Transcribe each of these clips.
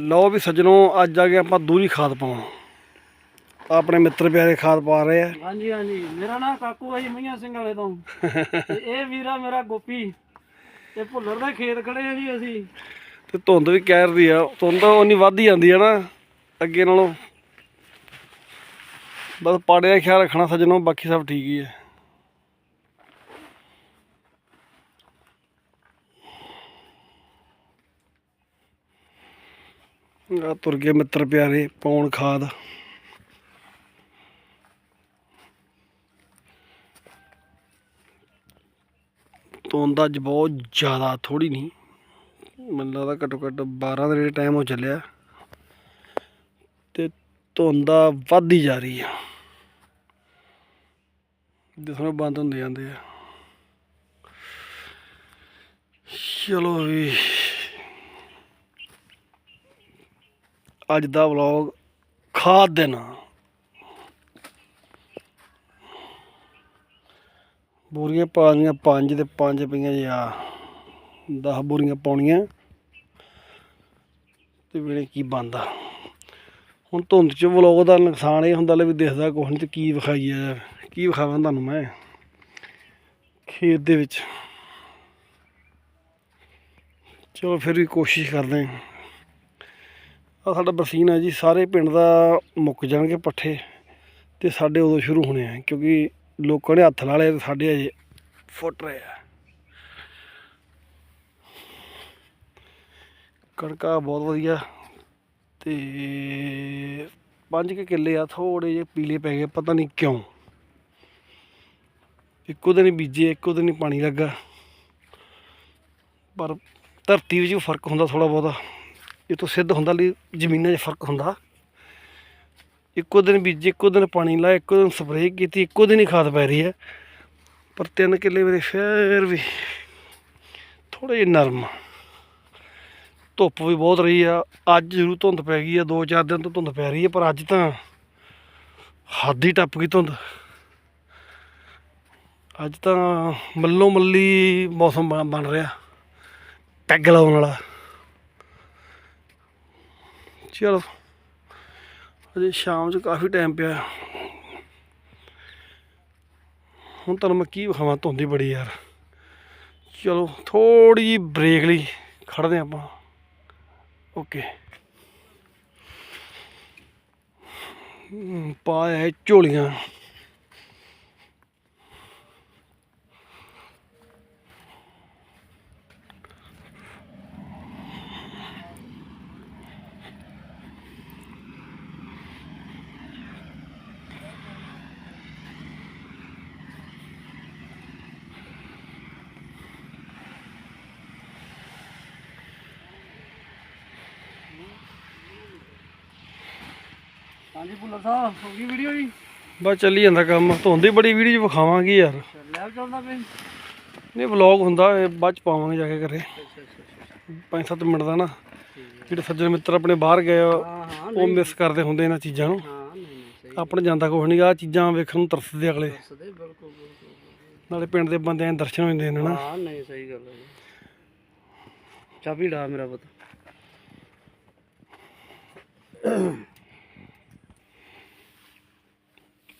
ਲਓ ਵੀ ਸੱਜਣੋ ਅੱਜ ਆ ਗਏ ਆਪਾਂ ਦੂਰੀ ਖਾਦ ਪਾਉਣ। ਆਪਣੇ ਮਿੱਤਰ ਪਿਆਰੇ ਖਾਦ ਪਾ ਰਹੇ ਆ। ਹਾਂਜੀ ਹਾਂਜੀ। ਮੇਰਾ ਨਾਮ ਕਾਕੂ ਹੈ ਜੀ ਮਈਆਂ ਸਿੰਘ ਵਾਲੇ ਤੋਂ। ਤੇ ਇਹ ਵੀਰਾ ਮੇਰਾ ਗੋਪੀ। ਤੇ ਭੁੱਲਰ ਦੇ ਖੇਤ ਖੜੇ ਆ ਜੀ ਅਸੀਂ। ਤੇ ਧੁੰਦ ਵੀ ਕਹਿਰ ਦੀ ਆ। ਧੁੰਦ ਉਨੀ ਵੱਧ ਹੀ ਜਾਂਦੀ ਆ ਨਾ ਅੱਗੇ ਨਾਲੋਂ। ਬਸ ਪਾੜੇ ਦਾ ਖਿਆਲ ਰੱਖਣਾ ਸੱਜਣੋ ਬਾਕੀ ਸਭ ਠੀਕ ਹੀ ਹੈ ਆ ਤੁਰ ਗਏ ਮਿੱਤਰ ਪਿਆਰੇ ਪਾਉਣ ਖਾਦ। ਧੁੰਦ ਅੱਜ ਬਹੁਤ ਜ਼ਿਆਦਾ ਥੋੜੀ ਨਹੀਂ। ਮੈਨੂੰ ਲੱਗਦਾ ਘੱਟੋ ਘੱਟ 12 ਦੇ ਨੇੜੇ ਟਾਈਮ ਹੋ ਚੱਲਿਆ। ਤੇ ਆ ਵੱਧਦੀ ਜਾ ਰਹੀ ਆ। ਦਿਸਣੋਂ ਬੰਦ ਹੁੰਦੇ ਜਾਂਦੇ ਆ। ਚਲੋ ਵੀ। ਅੱਜ ਦਾ ਵਲੌਗ ਖਾਦ ਦੇਣਾ ਬੋਰੀਆਂ ਪਾ ਲੀਆਂ, ਪੰਜ ਤੇ ਪੰਜ ਪਈਆਂ ਜੀ ਆ। 10 ਬੋਰੀਆਂ ਪਾਉਣੀਆਂ। ਤੇ ਵੇਲੇ ਕੀ ਬੰਦਾ ਹੁਣ ਧੁੰਦ ਚ ਵਲੋਗ ਦਾ ਨੁਕਸਾਨ ਇਹ ਹੁੰਦਾ ਲੈ ਵੀ ਦਿਖਦਾ ਕੁਛ ਨਹੀਂ ਤੇ ਕੀ ਵਿਖਾਈਏ। ਯਾਰ ਕੀ ਵਿਖਾਵਾਂ ਤੁਹਾਨੂੰ ਮੈਂ? ਖੇਤ ਦੇ ਵਿੱਚ। ਚਲੋ ਫਿਰ ਵੀ ਕੋਸ਼ਿਸ਼ ਕਰਦੇ ਹਾਂ ਆ ਸਾਡਾ ਬਰਸੀਨ ਹੈ ਜੀ, ਸਾਰੇ ਪਿੰਡ ਦਾ ਮੁੱਕ ਜਾਣਗੇ ਪੱਠੇ ਤੇ ਸਾਡੇ ਉਦੋਂ ਸ਼ੁਰੂ ਹੋਣੇ ਆ, ਕਿਉਂਕਿ ਲੋਕਾਂ ਨੇ ਹੱਥ ਲਾ ਲਏ ਤੇ ਸਾਡੇ ਅਜੇ ਫੁੱਟ ਰਹੇ ਆ। ਕਣਕਾਂ ਬਹੁਤ ਵਧੀਆ ਤੇ ਪੰਜ ਕੁ ਕਿੱਲੇ ਆ ਥੋੜੇ ਜਿਹੇ ਪੀਲੇ ਪੈ ਗਏ, ਪਤਾ ਨਹੀਂ ਕਿਉਂ। ਇੱਕੋ ਦਿਨ ਬੀਜੇ, ਇੱਕੋ ਦਿਨ ਪਾਣੀ ਲੱਗਾ। ਪਰ ਧਰਤੀ ਵਿੱਚ ਵੀ ਫ਼ਰਕ ਹੁੰਦਾ ਥੋੜਾ ਬਹੁਤਾ। ਇਹ ਤੋਂ ਸਿੱਧ ਹੁੰਦਾ ਲਈ ਜ਼ਮੀਨਾਂ 'ਚ ਫ਼ਰਕ ਹੁੰਦਾ। ਇੱਕੋ ਦਿਨ ਬੀਜੇ, ਇੱਕੋ ਦਿਨ ਪਾਣੀ ਲਾਇਆ, ਇੱਕੋ ਦਿਨ ਸਪਰੇਅ ਕੀਤੀ, ਇੱਕੋ ਦਿਨ ਹੀ ਖਾਦ ਪੈ ਰਹੀ ਹੈ। ਪਰ ਤਿੰਨ ਕਿੱਲੇ ਮੇਰੇ ਫਿਰ ਵੀ ਥੋੜੇ ਜਿਹੇ ਨਰਮ ਧੁੱਪ ਵੀ ਬਹੁਤ ਰਹੀ ਆ। ਅੱਜ ਜ਼ਰੂਰ ਧੁੰਦ ਪੈ ਗਈ ਆ, ਦੋ ਚਾਰ ਦਿਨ ਤੋਂ ਧੁੰਦ ਪੈ ਰਹੀ ਹੈ ਪਰ ਅੱਜ ਤਾਂ ਹੱਦ ਹੀ ਟੱਪ ਗਈ ਧੁੰਦ। ਅੱਜ ਤਾਂ ਮੱਲੋ ਮੱਲੀ ਮੌਸਮ ਬਣ- ਬਣ ਰਿਹਾ। ਪੈਗ ਲਾਉਣ ਵਾਲਾ। ਚਲੋ ਅਜੇ ਸ਼ਾਮ 'ਚ ਕਾਫੀ ਟਾਈਮ ਪਿਆ। ਹੁਣ ਤੁਹਾਨੂੰ ਮੈਂ ਕੀ ਵਿਖਾਵਾਂ ਧੁੰਦੀ ਬੜੀ ਯਾਰ। ਚਲੋ ਥੋੜੀ ਜਿਹੀ ਬ੍ਰੇਕ ਲਈ ਖੜਦੇ ਹਾਂ ਆਪਾਂ। ਓਕੇ ਹਮ, ਪਾਇਆ ਝੋਲੀਆਂ। ਹਾਂਜੀ ਭੁੱਲਰ ਸਾਹਿਬ ਹੋ ਗਈ ਵੀਡੀਓ ਜੀ? ਬਸ ਚੱਲੀ ਜਾਂਦਾ ਕੰਮ। ਧੁੰਦੀ ਬੜੀ ਵੀਡੀਓ ਵਿਖਾਵਾਂਗੇ ਯਾਰ। ਲੈਬ ਚੱਲਦਾ ਪਈ ਨਹੀਂ ਵਲੌਗ ਹੁੰਦਾ ਇਹ ਬਾਅਦ 'ਚ ਪਾਵਾਂਗੇ ਜਾ ਕੇ ਘਰੇ। ਅੱਛਾ ਅੱਛਾ 5-7 ਮਿੰਟ ਦਾ ਨਾ। ਜਿਹੜੇ ਸੱਜਣ ਮਿੱਤਰ ਆਪਣੇ ਬਾਹਰ ਗਏ ਆ ਉਹ ਮਿਸ ਕਰਦੇ ਹੁੰਦੇ ਇਹਨਾਂ ਚੀਜ਼ਾਂ ਨੂੰ। ਹਾਂ ਨਹੀਂ ਨਹੀਂ ਸਹੀ ਆਪਣੇ ਜਾਂਦਾ ਕੁਛ ਨਹੀਂ ਆ ਚੀਜ਼ਾਂ ਵੇਖਣ ਨੂੰ ਤਰਸਦੇ ਅਗਲੇ। ਸਦੇ ਬਿਲਕੁਲ ਬਿਲਕੁਲ ਨਾਲੇ ਪਿੰਡ ਦੇ ਬੰਦਿਆਂ ਦੇ ਦਰਸ਼ਨ ਹੋ ਜਾਂਦੇ ਨੇ ਨਾ। ਹਾਂ ਨਹੀਂ ਸਹੀ ਗੱਲ ਹੈ ਜੀ। ਚਾਬੀ ਡਾ ਮੇਰਾ ਪੁੱਤ।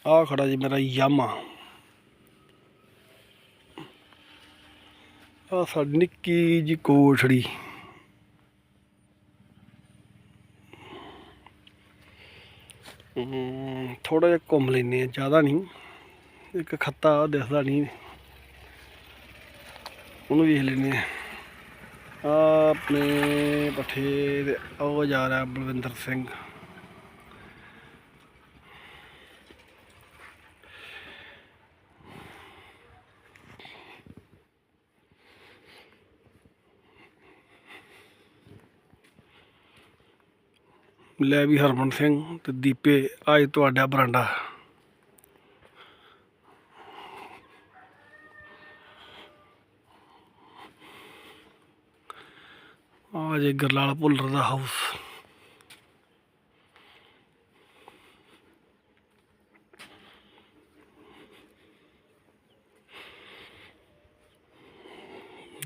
ਆਹ ਖੜਾ ਜੀ ਮੇਰਾ ਯਾਮਾ। ਆ ਸਾਡੀ ਨਿੱਕੀ ਜੀ ਕੋਠੜੀ। ਥੋੜਾ ਜਿਹਾ ਘੁੰਮ ਲੈਨੇ ਆ ਜ਼ਿਆਦਾ ਨਹੀਂ। ਇੱਕ ਖੱਤਾ ਦਿਖਦਾ ਨਹੀਂ। ਉਹਨੂੰ ਵੇਖ ਲੈਨੇ ਆ ਆਹ ਆਪਣੇ ਪੱਠੇ ਦੇ ਉਹ ਜਾ ਰਿਹਾ ਬਲਵਿੰਦਰ ਸਿੰਘ। ਲੈ ਵੀ ਹਰਮਨ ਸਿੰਘ ਤੇ ਦੀਪੇ ਅੱਜ ਤੁਹਾਡਾ ਬਰਾਂਡਾ। ਆ ਜੇ ਗਰਲਾਲ ਭੁੱਲਰ ਦਾ ਹਾਊਸ।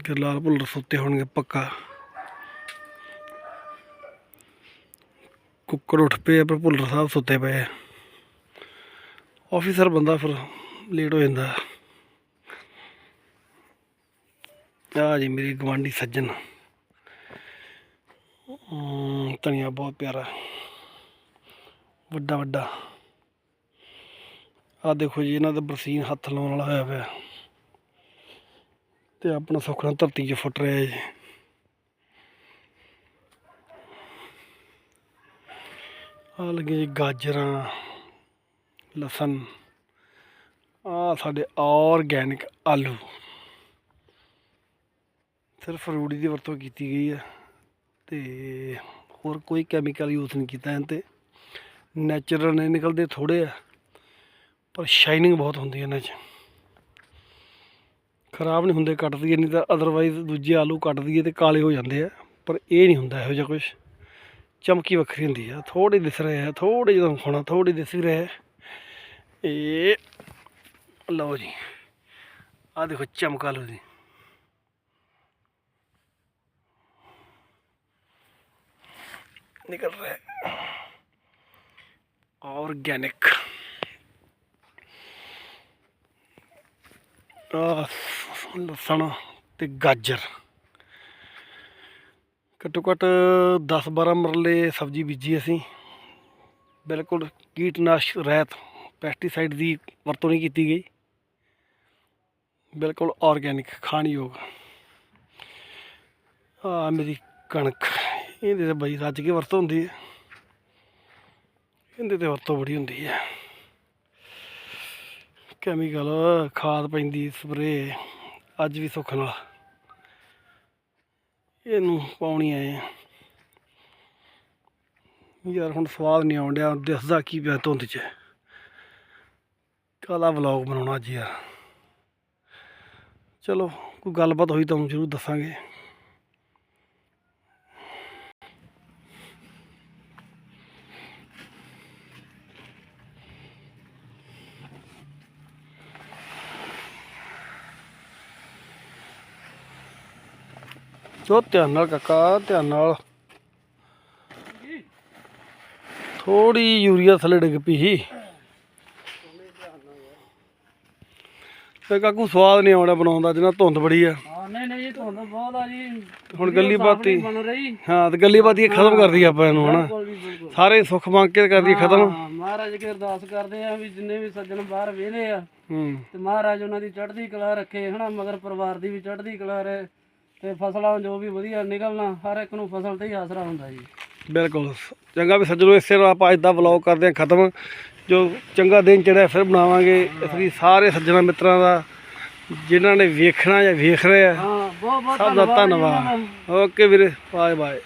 ਗਰਲਾਲ ਭੁੱਲਰ ਸੁੱਤੇ ਹੋਣਗੇ ਪੱਕਾ। ਕੁੱਕੜ ਉੱਠ ਪਏ ਆ, ਪਰ ਭੁੱਲਰ ਸਾਹਿਬ ਸੁੱਤੇ ਪਏ ਆ। ਆਫੀਸਰ ਬੰਦਾ ਫਿਰ ਲੇਟ ਹੋ ਜਾਂਦਾ। ਆ ਜੀ ਮੇਰੇ ਗਵਾਂਢੀ ਸੱਜਣ। ਧਨੀਆ ਬਹੁਤ ਪਿਆਰਾ। ਵੱਡਾ ਵੱਡਾ। ਆ ਦੇਖੋ ਜੀ ਇਹਨਾਂ ਦਾ ਬਰਸੀਨ ਹੱਥ ਲਾਉਣ ਵਾਲਾ ਹੋਇਆ ਪਿਆ। ਤੇ ਆਪਣਾ ਸੁੱਖ ਨਾਲ ਧਰਤੀ 'ਚ ਫੁੱਟ ਰਿਹਾ ਜੀ। ਆ ਲੱਗੇ ਜੀ ਗਾਜਰਾਂ, ਲਸਣ ਆ ਸਾਡੇ ਆਰਗੈਨਿਕ ਆਲੂ। ਸਿਰਫ ਰੂੜੀ ਦੀ ਵਰਤੋਂ ਕੀਤੀ ਗਈ ਹੈ ਤੇ ਹੋਰ ਕੋਈ ਕੈਮੀਕਲ ਯੂਜ਼ ਨਹੀਂ ਕੀਤਾ ਇਹਨਾਂ ਤੇ। ਨੈਚੁਰਲ ਨੇ ਨਿਕਲਦੇ ਥੋੜੇ ਆ, ਪਰ ਸ਼ਾਈਨਿੰਗ ਬਹੁਤ ਹੁੰਦੀ ਹੈ ਇਹਨਾਂ 'ਚ। ਖਰਾਬ ਨਹੀਂ ਹੁੰਦੇ ਕੱਟ ਦਈਏ ਨਹੀਂ ਤਾਂ ਅਦਰਵਾਈਜ਼ ਦੂਜੇ ਆਲੂ ਕੱਟ ਦਈਏ ਤੇ ਕਾਲੇ ਹੋ ਜਾਂਦੇ ਆ, ਪਰ ਇਹ ਨਹੀਂ ਹੁੰਦਾ ਇਹੋ ਜਿਹਾ ਕੁਝ ਚਮਕੀ ਵੱਖਰੀ ਹੁੰਦੀ ਆ ਥੋੜੇ ਦਿਸ ਰਹੇ ਆ ਜਦੋਂ ਖਾਣਾ ਥੋੜੇ ਦਿਸ ਵੀ ਇਹ, ਲਓ ਜੀ ਆ ਦੇਖੋ ਚਮਕਾ ਲਓ ਜੀ। ਨਿਕਲ ਰਿਹਾ ਹੈ। ਆਰਗੈਨਿਕ। ਲਸਣ ਤੇ ਗਾਜਰ। ਘੱਟੋ ਘੱਟ 10 12 ਮਰਲੇ ਸਬਜ਼ੀ ਬੀਜੀ ਅਸੀਂ। ਬਿਲਕੁਲ ਕੀਟਨਾਸ਼ਕ ਰਹਿਤ ਪੈਸਟੀਸਾਈਡ ਦੀ ਵਰਤੋਂ ਨਹੀਂ ਕੀਤੀ ਗਈ। ਬਿਲਕੁਲ ਆਰਗੈਨਿਕ ਖਾਣਯੋਗ। ਆ ਮੇਰੀ ਕਣਕ, ਇਹਦੇ ਤੇ ਬਈ ਰੱਜ ਕੇ ਵਰਤੋਂ ਹੁੰਦੀ ਹੈ। ਇਹਦੇ ਤੇ ਵਰਤੋਂ ਬੜੀ ਹੁੰਦੀ ਹੈ। ਕੈਮੀਕਲ ਖਾਦ ਪੈਂਦੀ ਸਪਰੇ ਅੱਜ ਵੀ ਸੁੱਖ ਨਾਲ। ਇਹਨੂੰ ਪਾਉਣੀ ਆਏ ਆ ਯਾਰ ਹੁਣ ਸਵਾਦ ਨਹੀਂ ਆਉਣ ਡਿਆ, ਦਿਸਦਾ ਕੀ ਪਿਆ ਧੁੰਦ 'ਚ। ਕਾਲਾ ਵਲੌਗ ਬਣਾਉਣਾ ਅੱਜ ਯਾਰ। ਚਲੋ, ਕੋਈ ਗੱਲਬਾਤ ਹੋਈ ਤੁਹਾਨੂੰ ਜ਼ਰੂਰ ਦੱਸਾਂਗੇ। ਸੋ ਧਿਆਨ ਨਾਲ ਕਾਕਾ ਧਿਆਨ ਨਾਲ। ਥੋੜੀ ਯੂਰੀਆ ਥੱਲੇ ਡਿੱਗ ਪਈ ਸੀ। ਤੇ ਕਾਕੂ ਸਵਾਦ ਨਹੀਂ ਆਉਣਾ ਬਣਾਉਂਦਾ ਜਿੰਨਾ ਧੁੰਦ ਬੜੀ ਆ। ਹਾਂ ਨਹੀਂ ਨਹੀਂ ਤੁਹਾਨੂੰ ਬਹੁਤ ਆ ਜੀ। ਹੁਣ ਗੱਲੀ ਬਾਤੀ। ਹਾਂ ਤੇ ਗੱਲੀ ਬਾਤੀ ਖਤਮ ਕਰਦੀ ਆਪਾਂ ਇਹਨੂੰ ਹਨਾ? ਜੀ ਸਾਰੇ ਸੁੱਖ ਮੰਗ ਕੇ ਕਰਦੀ ਖਤਮ। ਮਹਾਰਾਜ ਕੀ ਅਰਦਾਸ ਕਰਦੇ ਆ ਵੀ ਜਿੰਨੇ ਵੀ ਸੱਜਣ ਬਾਹਰ ਵੇਲੇ ਆ ਹੂੰ। ਤੇ ਮਹਾਰਾਜ ਉਹਨਾਂ ਦੀ ਚੜ੍ਹਦੀ ਕਲਾ ਰੱਖੇ ਹਨਾ? ਮਗਰ ਪਰਿਵਾਰ ਦੀ ਵੀ ਚੜ੍ਹਦੀ ਕਲਾ ਰਹੇ। ਤੇ ਫਸਲਾਂ ਜੋ ਵੀ ਵਧੀਆ ਨਿਕਲਣਾ ਹਰ ਇੱਕ ਨੂੰ ਫਸਲ ਤੇ ਹੀ ਆਸਰਾ ਹੁੰਦਾ ਜੀ। ਬਿਲਕੁਲ। ਚੰਗਾ ਵੀ ਸੱਜਣੋ ਇਸੇ ਨਾਲ ਆਪਾਂ ਅੱਜ ਦਾ ਵਲੌਗ ਕਰਦੇ ਹਾਂ ਖਤਮ। ਜੋ ਚੰਗਾ ਦਿਨ ਚੜਿਆ ਫਿਰ ਬਣਾਵਾਂਗੇ। ਇਸ ਲਈ ਸਾਰੇ ਸੱਜਣਾ ਮਿੱਤਰਾਂ ਦਾ ਜਿਨ੍ਹਾਂ ਨੇ ਵੇਖਣਾ ਜਾਂ ਵੇਖ ਰਹੇ ਆ ਹਾਂ ਬਹੁਤ ਬਹੁਤ ਸਭ ਦਾ। ਧੰਨਵਾਦ ਓਕੇ ਵੀਰੇ ਬਾਏ ਬਾਏ